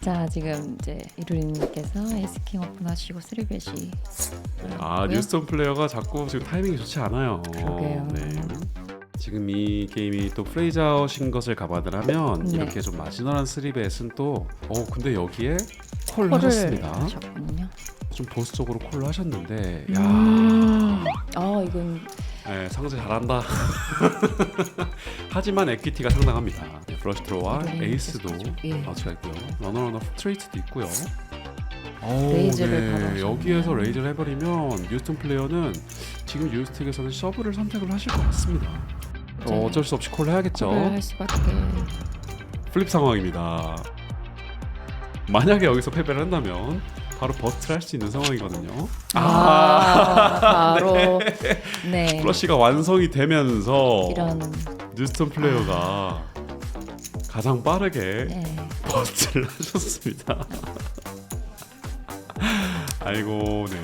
자 지금 이제 이루리님께서 에이스킹 오픈 하시고 쓰리벳이 아 뉴스톤 플레이어가 자꾸 지금 타이밍이 좋지 않아요. 그러게요. 네. 지금 이 게임이 또 프레이즈아웃인 것을 감안을 하면 네. 이렇게 좀 마지널한 쓰리벳은 또 어 근데 여기에 콜을 콜을 하셨습니다. 하셨군요. 좀 보수적으로 콜을 하셨는데 야 음. 아 이건 네, 상대 잘한다. 하지만 에퀴티가 상당합니다. 네, 브러쉬 트로와 이거는 에이스도 예. 마치가 있고요. 러너러너 스트레이트도 있고요. 오, 레이즈를 하셨네요. 여기에서 레이즈를 해버리면 뉴스턴 플레이어는 지금 뉴스틱에서는 서브를 선택을 하실 것 같습니다. 어, 네. 어쩔 수 없이 콜을 해야겠죠. 할 수밖에. 플립 상황입니다. 만약에 여기서 패배를 한다면 바로 버스트를 할 수 있는 상황이거든요. 아, 바로 네. 플러시가 완성이 되면서 이런 뉴스턴 플레이어가 가장 빠르게 네. 버스트를 하셨습니다. 아이고 네.